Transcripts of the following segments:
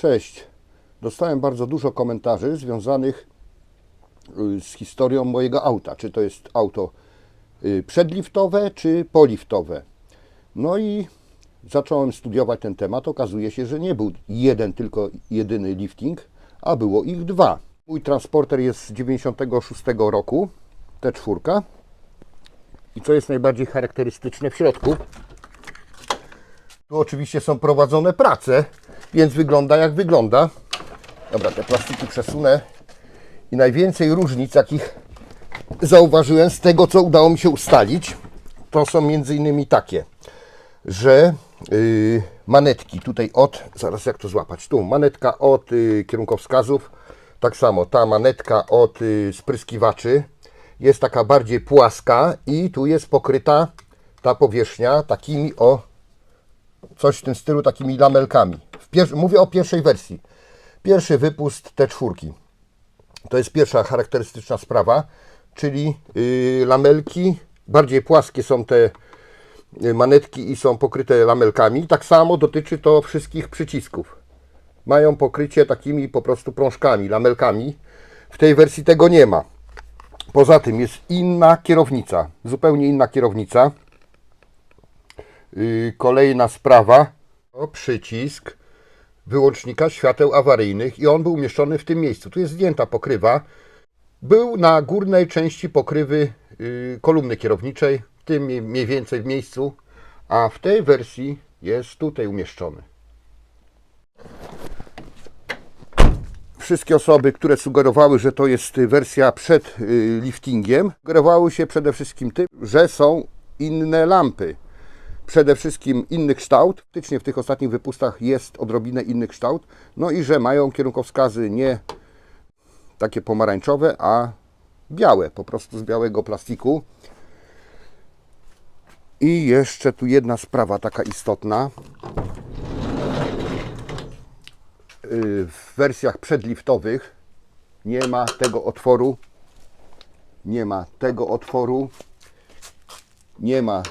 Cześć. Dostałem bardzo dużo komentarzy związanych y, z historią mojego auta. Czy to jest auto y, przedliftowe, czy poliftowe. No i zacząłem studiować ten temat. Okazuje się, że nie był jeden, tylko jedyny lifting, a było ich dwa. Mój transporter jest z 96 roku, T4. I co jest najbardziej charakterystyczne w środku? Tu oczywiście są prowadzone prace, więc wygląda jak wygląda. Dobra, te plastiki przesunę. I najwięcej różnic, jakich zauważyłem z tego, co udało mi się ustalić, to są między innymi takie, że yy, manetki tutaj od, zaraz jak to złapać, tu manetka od yy, kierunkowskazów, tak samo ta manetka od yy, spryskiwaczy jest taka bardziej płaska i tu jest pokryta ta powierzchnia takimi o coś w tym stylu, takimi lamelkami. Mówię o pierwszej wersji. Pierwszy wypust T4. To jest pierwsza charakterystyczna sprawa, czyli yy, lamelki, bardziej płaskie są te y, manetki i są pokryte lamelkami. Tak samo dotyczy to wszystkich przycisków. Mają pokrycie takimi po prostu prążkami, lamelkami. W tej wersji tego nie ma. Poza tym jest inna kierownica, zupełnie inna kierownica. Yy, kolejna sprawa, o przycisk wyłącznika świateł awaryjnych i on był umieszczony w tym miejscu. Tu jest zdjęta pokrywa. Był na górnej części pokrywy yy, kolumny kierowniczej, w tym mniej- więcej w miejscu, a w tej wersji jest tutaj umieszczony. Wszystkie osoby, które sugerowały, że to jest y, wersja przed y, liftingiem, sugerowały się przede wszystkim tym, że są inne lampy przede wszystkim inny kształt. Faktycznie w tych ostatnich wypustach jest odrobinę inny kształt. No i że mają kierunkowskazy nie takie pomarańczowe, a białe, po prostu z białego plastiku. I jeszcze tu jedna sprawa taka istotna. Yy, W wersjach przedliftowych nie ma tego otworu. Nie ma tego otworu nie ma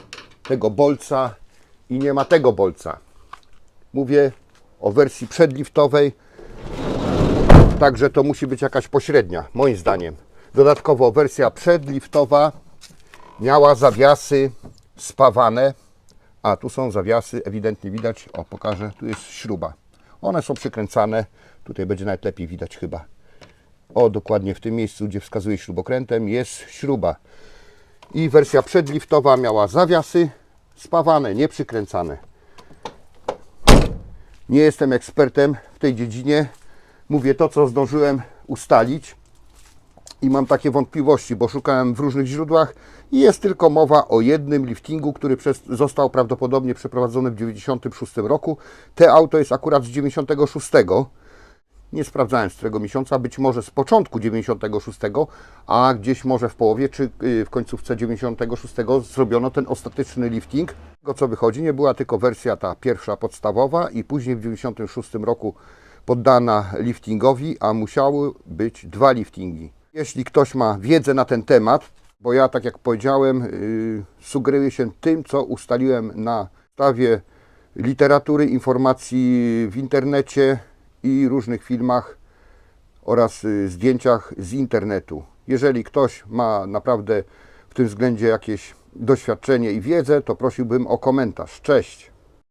bolca i nie ma tego bolca. Mówię o wersji przedliftowej, także to musi być jakaś pośrednia, moim zdaniem. Dodatkowo wersja przedliftowa miała zawiasy spawane, a tu są zawiasy, ewidentnie widać, o pokażę, tu jest śruba. One są przykręcane, tutaj będzie nawet lepiej widać chyba. O, dokładnie w tym miejscu, gdzie wskazuje śrubokrętem, jest śruba i wersja przedliftowa miała zawiasy spawane, nie przykręcane. Nie jestem ekspertem w tej dziedzinie. Mówię to, co zdążyłem ustalić i mam takie wątpliwości, bo szukałem w różnych źródłach i jest tylko mowa o jednym liftingu, który przez, został prawdopodobnie przeprowadzony w 96 roku. Te auto jest akurat z 96. Nie sprawdzałem z którego miesiąca, być może z początku 96, a gdzieś może w połowie czy y, w końcówce 96 zrobiono ten ostateczny lifting. Tego co wychodzi, nie była tylko wersja ta pierwsza podstawowa i później w 96 roku poddana liftingowi, a musiały być dwa liftingi. Jeśli ktoś ma wiedzę na ten temat, bo ja tak jak powiedziałem, yy, sugeruję się tym, co ustaliłem na podstawie literatury, informacji w internecie i różnych filmach oraz y, zdjęciach z internetu. Jeżeli ktoś ma naprawdę w tym względzie jakieś doświadczenie i wiedzę, to prosiłbym o komentarz. Cześć!